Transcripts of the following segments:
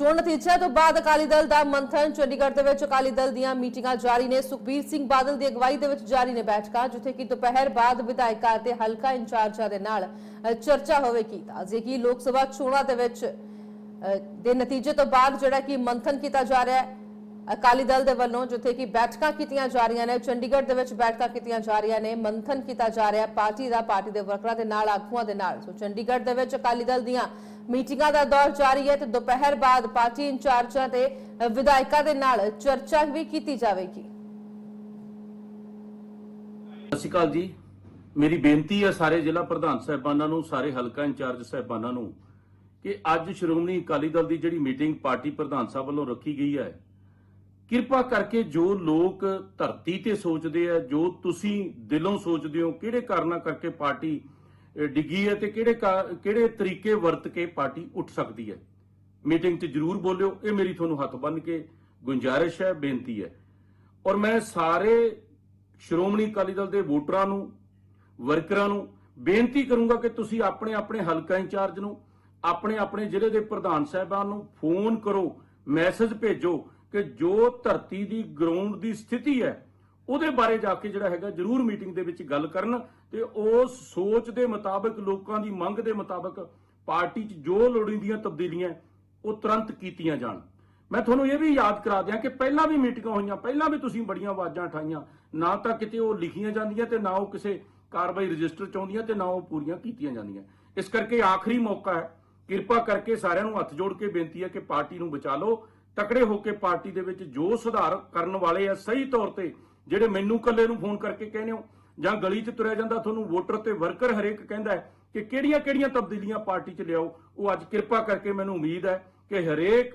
ਚੋਣ ਨਤੀਜਿਆਂ ਤੋਂ ਬਾਅਦ ਅਕਾਲੀ ਦਲ ਦਾ ਮੰਥਨ, ਚੰਡੀਗੜ੍ਹ ਦੇ ਵਿੱਚ ਅਕਾਲੀ ਦਲ ਦੀਆਂ ਮੀਟਿੰਗਾਂ ਜਾਰੀ ਨੇ। ਸੁਖਬੀਰ ਸਿੰਘ ਬਾਦਲ ਦੀ ਅਗਵਾਈ ਦੇ ਵਿੱਚ ਜਾਰੀ ਨੇ ਬੈਠਕਾਂ, ਜਿੱਥੇ ਕਿ ਦੁਪਹਿਰ ਬਾਅਦ ਵਿਧਾਇਕਾਂ ਅਤੇ ਹਲਕਾ ਇੰਚਾਰਜਾਂ ਦੇ ਨਾਲ ਚਰਚਾ ਹੋਵੇਗੀ। ਤਾਂ ਕਿ ਲੋਕ ਸਭਾ ਚੋਣਾਂ ਦੇ ਵਿੱਚ ਦੇ ਨਤੀਜੇ ਤੋਂ ਬਾਅਦ ਜਿਹੜਾ ਕਿ ਮੰਥਨ ਕੀਤਾ ਜਾ ਰਿਹਾ ਹੈ, ਅਕਾਲੀ ਦਲ ਦੇ ਵੱਲੋਂ, ਜਿੱਥੇ ਕਿ ਬੈਠਕਾਂ ਕੀਤੀਆਂ ਜਾ ਰਹੀਆਂ ਨੇ, ਚੰਡੀਗੜ੍ਹ ਦੇ ਵਿੱਚ ਬੈਠਕਾਂ ਕੀਤੀਆਂ ਜਾ ਰਹੀਆਂ ਨੇ, ਮੰਥਨ ਕੀਤਾ ਜਾ ਰਿਹਾ ਪਾਰਟੀ ਦਾ, ਪਾਰਟੀ ਦੇ ਵਰਕਰਾਂ ਦੇ ਨਾਲ, ਆਗੂਆਂ ਦੇ ਨਾਲ। ਸੋ ਚੰਡੀਗੜ੍ਹ ਦੇ ਵਿੱਚ ਅਕਾਲੀ ਦਲ ਦੀਆਂ ਮੀਟਿੰਗਾਂ ਦਾ ਦੌਰ ਜਾਰੀ ਹੈ ਤੇ ਦੁਪਹਿਰ ਬਾਅਦ ਪਾਰਟੀ ਇੰਚਾਰਜਾਂ ਤੇ ਵਿਧਾਇਕਾਂ ਦੇ ਨਾਲ ਚਰਚਾ ਵੀ ਕੀਤੀ ਜਾਵੇਗੀ। ਸਤਿ ਸ਼੍ਰੀ ਅਕਾਲ ਜੀ। ਮੇਰੀ ਬੇਨਤੀ ਹੈ ਸਾਰੇ ਜ਼ਿਲ੍ਹਾ ਪ੍ਰਧਾਨ ਸਾਹਿਬਾਨਾਂ ਨੂੰ, ਸਾਰੇ ਹਲਕਾ ਇੰਚਾਰਜ ਸਾਹਿਬਾਨਾਂ ਨੂੰ ਕਿ ਅੱਜ ਸ਼੍ਰੋਮਣੀ ਅਕਾਲੀ ਦਲ ਦੀ ਜਿਹੜੀ ਮੀਟਿੰਗ ਪਾਰਟੀ ਪ੍ਰਧਾਨ ਸਾਹਿਬ ਵੱਲੋਂ ਰੱਖੀ ਗਈ ਹੈ, ਕਿਰਪਾ ਕਰਕੇ ਜੋ ਲੋਕ ਧਰਤੀ ਤੇ ਸੋਚਦੇ ਆ, ਜੋ ਤੁਸੀਂ ਦਿਲੋਂ ਸੋਚਦੇ ਹੋ, ਕਿਹੜੇ ਕਾਰਨਾਂ ਕਰਕੇ ਪਾਰਟੀ ਡਿੱਗੀ ਹੈ ਤੇ ਕਿਹੜੇ ਕਾ- ਕਿਹੜੇ ਤਰੀਕੇ ਵਰਤ ਕੇ ਪਾਰਟੀ ਉੱਠ ਸਕਦੀ ਹੈ? ਮੀਟਿੰਗ 'ਚ ਜਰੂਰ ਬੋਲਿਓ, ਇਹ ਮੇਰੀ ਤੁਹਾਨੂੰ ਹੱਥ ਬੰਨ ਕੇ ਗੁੰਜਾਇਸ਼ ਹੈ, ਬੇਨਤੀ ਹੈ। ਔਰ ਮੈਂ ਸਾਰੇ ਸ਼੍ਰੋਮਣੀ ਅਕਾਲੀ ਦਲ ਦੇ ਵੋਟਰਾਂ ਨੂੰ, ਵਰਕਰਾਂ ਨੂੰ ਬੇਨਤੀ ਕਰੂੰਗਾ ਕਿ ਤੁਸੀਂ ਆਪਣੇ ਆਪਣੇ ਹਲਕਾ ਇੰਚਾਰਜ ਨੂੰ, ਆਪਣੇ ਆਪਣੇ ਜ਼ਿਲ੍ਹੇ ਦੇ ਪ੍ਰਧਾਨ ਸਾਹਿਬਾਨ ਨੂੰ ਫੋਨ ਕਰੋ, ਮੈਸੇਜ ਭੇਜੋ ਕਿ ਜੋ ਧਰਤੀ ਦੀ ਗਰਾਊਂਡ ਦੀ ਸਥਿਤੀ ਹੈ ਉਹਦੇ ਬਾਰੇ ਜਾ ਕੇ ਜਿਹੜਾ ਹੈਗਾ ਜਰੂਰ ਮੀਟਿੰਗ ਦੇ ਵਿੱਚ ਗੱਲ ਕਰਨ ਤੇ ਉਸ ਸੋਚ ਦੇ ਮੁਤਾਬਕ, ਲੋਕਾਂ ਦੀ ਮੰਗ ਦੇ ਮੁਤਾਬਕ ਪਾਰਟੀ 'ਚ ਜੋ ਲੋੜੀਂਦੀਆਂ ਤਬਦੀਲੀਆਂ ਉਹ ਤੁਰੰਤ ਕੀਤੀਆਂ ਜਾਣ। ਮੈਂ ਤੁਹਾਨੂੰ ਇਹ ਵੀ ਯਾਦ ਕਰਾ ਦਿਆਂ ਕਿ ਪਹਿਲਾਂ ਵੀ ਮੀਟਿੰਗਾਂ ਹੋਈਆਂ, ਪਹਿਲਾਂ ਵੀ ਤੁਸੀਂ ਬੜੀਆਂ ਆਵਾਜ਼ਾਂ ਉਠਾਈਆਂ। ਨਾ ਤਾਂ ਕਿਤੇ ਉਹ ਲਿਖੀਆਂ ਜਾਂਦੀਆਂ ਤੇ ਨਾ ਉਹ ਕਿਸੇ ਕਾਰਵਾਈ ਰਜਿਸਟਰ ਚ ਆਉਂਦੀਆਂ ਤੇ ਨਾ ਉਹ ਪੂਰੀਆਂ ਕੀਤੀਆਂ ਜਾਂਦੀਆਂ। ਇਸ ਕਰਕੇ ਆਖਰੀ ਮੌਕਾ ਹੈ। ਕਿਰਪਾ ਕਰਕੇ ਸਾਰਿਆਂ ਨੂੰ ਹੱਥ ਜੋੜ ਕੇ ਬੇਨਤੀ ਹੈ ਕਿ ਪਾਰਟੀ ਨੂੰ ਬਚਾ ਲਓ। ਤਕੜੇ ਹੋ ਕੇ ਪਾਰਟੀ ਦੇ ਵਿੱਚ ਜੋ ਸੁਧਾਰ ਕਰਨ ਵਾਲੇ ਆ, ਸਹੀ ਤੌਰ ਤੇ ਜਿਹੜੇ ਮੈਨੂੰ ਕੱਲੇ ਨੂੰ ਫੋਨ ਕਰਕੇ ਕਹਿੰਦੇ ਹੋ, ਜਾਂ ਗਲੀ 'ਚ ਤੁਰਿਆ ਜਾਂਦਾ, ਤੁਹਾਨੂੰ ਵੋਟਰ ਤੇ ਵਰਕਰ ਹਰੇਕ ਕਹਿੰਦਾ ਹੈ ਕਿ ਕਿਹੜੀਆਂ-ਕਿਹੜੀਆਂ ਤਬਦੀਲੀਆਂ ਪਾਰਟੀ 'ਚ ਲਿਆਓ, ਉਹ ਅੱਜ ਕਿਰਪਾ ਕਰਕੇ ਮੈਨੂੰ ਉਮੀਦ ਹੈ ਕਿ ਹਰੇਕ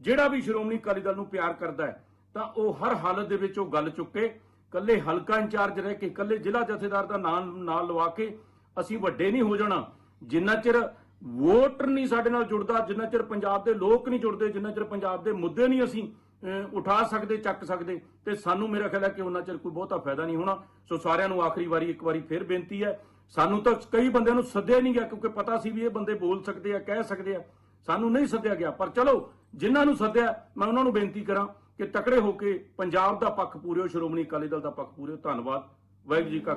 ਜਿਹੜਾ ਵੀ ਸ਼੍ਰੋਮਣੀ ਅਕਾਲੀ ਦਲ ਨੂੰ ਪਿਆਰ ਕਰਦਾ ਹੈ, ਤਾਂ ਉਹ ਹਰ ਹਾਲਤ ਦੇ ਵਿੱਚ ਉਹ ਗੱਲ ਚੁੱਕੇ ਕੱਲੇ ਹਲਕਾ ਇੰਚਾਰਜ ਰਹਿ ਕੇ ਕੱਲੇ ਜ਼ਿਲ੍ਹਾ ਜਥੇਦਾਰ ਦਾ ਨਾਮ ਨਾਲ ਲਵਾ ਕੇ ਅਸੀਂ ਵੱਡੇ ਨਹੀਂ ਹੋ ਜਾਣਾ, ਜਿੰਨਾ ਚਿਰ ਵੋਟਰ ਨਹੀਂ ਸਾਡੇ ਨਾਲ ਜੁੜਦਾ, ਜਿੰਨਾ ਚਿਰ ਪੰਜਾਬ ਦੇ ਲੋਕ ਨਹੀਂ ਜੁੜਦੇ, ਜਿੰਨਾ ਚਿਰ ਪੰਜਾਬ ਦੇ ਮੁੱਦੇ ਨਹੀਂ ਅਸੀਂ ਉਠਾ ਸਕਦੇ, ਚੱਕ ਸਕਦੇ ਤੇ ਸਾਨੂੰ ਮੇਰਾ ਖਿਆਲ ਹੈ ਕਿ ਉਹਨਾਂ ਚਿਰ ਕੋਈ ਬਹੁਤਾ ਫਾਇਦਾ ਨਹੀਂ ਹੋਣਾ। ਸੋ ਸਾਰਿਆਂ ਨੂੰ ਆਖਰੀ ਵਾਰੀ, ਇੱਕ ਵਾਰੀ ਫੇਰ ਬੇਨਤੀ ਹੈ। ਸਾਨੂੰ ਤਾਂ ਕਈ ਬੰਦਿਆਂ ਨੂੰ ਸੱਦਿਆ ਨਹੀਂ ਗਿਆ ਕਿਉਂਕਿ ਪਤਾ ਸੀ ਵੀ ਇਹ ਬੰਦੇ ਬੋਲ ਸਕਦੇ ਆ, ਕਹਿ ਸਕਦੇ ਆ। ਸਾਨੂੰ ਨਹੀਂ ਸੱਦਿਆ ਗਿਆ, ਪਰ ਚਲੋ, ਜਿਨ੍ਹਾਂ ਨੂੰ ਸੱਦਿਆ, ਮੈਂ ਉਹਨਾਂ ਨੂੰ ਬੇਨਤੀ ਕਰਾਂ ਕਿ ਤਕੜੇ ਹੋ ਕੇ ਪੰਜਾਬ ਦਾ ਪੱਖ ਪੂਰਿਓ, ਸ਼੍ਰੋਮਣੀ ਅਕਾਲੀ ਦਲ ਦਾ ਪੱਖ ਪੂਰਿਓ। ਧੰਨਵਾਦ। ਵਾਹਿਗੁਰੂ ਜੀ ਕਾ